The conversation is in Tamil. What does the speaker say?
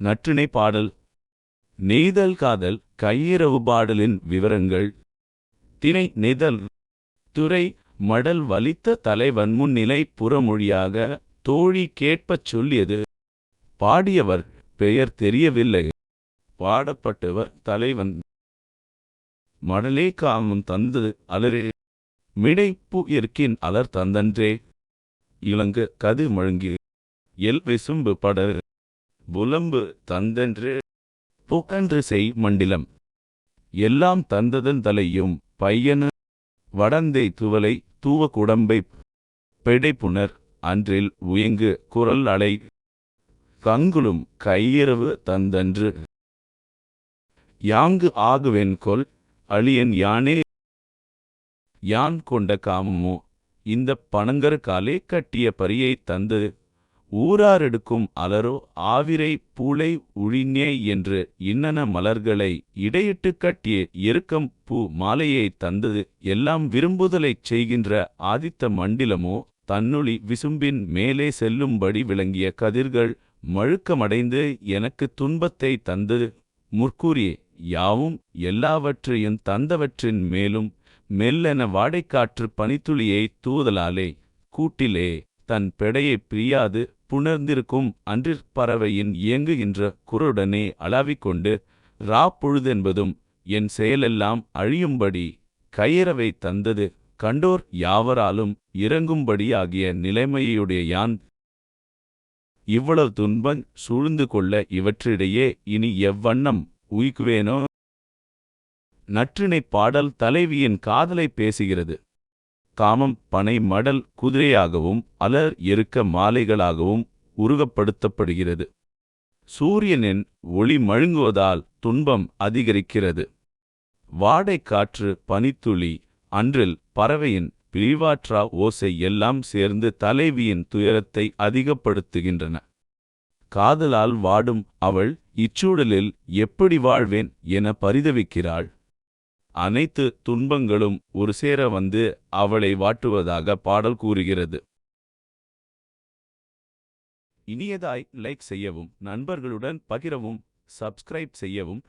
நற்றிணை பாடல். நெய்தல் காதல் கையிரவு பாடலின் விவரங்கள். திணை நெய்தல். துறை மடல் வலித்த தலைவன் முன்னிலை புறமொழியாக தோழி கேட்பச் சொல்லியது. பாடியவர் பெயர் தெரியவில்லை. பாடப்பட்டவர் தலைவன். மடலே காமம் தந்தது அலரே. மிடைப்பு இருக்கின் அலர் தந்தன்றே. இளங்கு கது மழுங்கி எல் விசும்பு படர். புலம்பு தந்தென்று புகன்று செய் மண்டிலம். எல்லாம் தந்ததன் தலையும் பையனு வடந்தை துவலை தூவ குடம்பை பெடைப்புணர் அன்றில் உயங்கு குரல் அலை கங்குளும் கையிரவு தந்தன்று. யாங்கு ஆகுவேன் கொல் அழியன் யானே? யான் கொண்ட காமமோ? இந்த பணங்கர் காலே கட்டிய பரியை தந்தது. ஊராரெடுக்கும் அலரோ ஆவிரை பூளை உழிஞே என்று இன்னன மலர்களை இடையிட்டு கட்டிய எருக்கம் பூ மாலையை தந்தது. எல்லாம் விரும்புதலைச் செய்கின்ற ஆதித்த மண்டிலமோ தன்னுளி விசும்பின் மேலே செல்லும்படி விளங்கிய கதிர்கள் மழுக்கமடைந்து எனக்கு துன்பத்தை தந்தது. முற்கூறியே யாவும் எல்லாவற்றையும் தந்தவற்றின் மேலும் மெல்லென வாடைக்காற்று பனித்துளியை தூதலாலே கூட்டிலே தன் பெடையைப் பிரியாது புணர்ந்திருக்கும் அன்றிற் பறவையின் இயங்குகின்ற குரலுடனே அளாவிக்கொண்டு ராப்பொழுதென்பதும் என் செயலெல்லாம் அழியும்படி கயிறவை தந்தது கண்டோர் யாவராலும் இறங்கும்படியாகிய நிலைமையுடைய யான். இவ்வளவு துன்பம் சூழ்ந்து கொள்ள இவற்றிடையே இனி எவ்வண்ணம் உயிக்குவேனோ? நற்றிணைப் பாடல் தலைவியின் காதலை பேசுகிறது. காமம் பனை மடல் குதிரையாகவும் அலர் எருக்க மாலைகளாகவும் உருகப்படுத்தப்படுகிறது சூரியனின் ஒளி மழுங்குவதால் துன்பம் அதிகரிக்கிறது. வாடை காற்று பனித்துளி அன்றில் பறவையின் பிரிவாற்றா ஓசை எல்லாம் சேர்ந்து தலைவியின் துயரத்தை அதிகப்படுத்துகின்றன. காதலால் வாடும் அவள் இச்சூழலில் எப்படி வாழ்வேன் என பரிதவிக்கிறாள். அனைத்து துன்பங்களும் ஒரு சேர வந்து அவளை வாட்டுவதாக பாடல் கூறுகிறது. இனியதாய் லைக் செய்யவும் நண்பர்களுடன் பகிரவும் சப்ஸ்கிரைப் செய்யவும்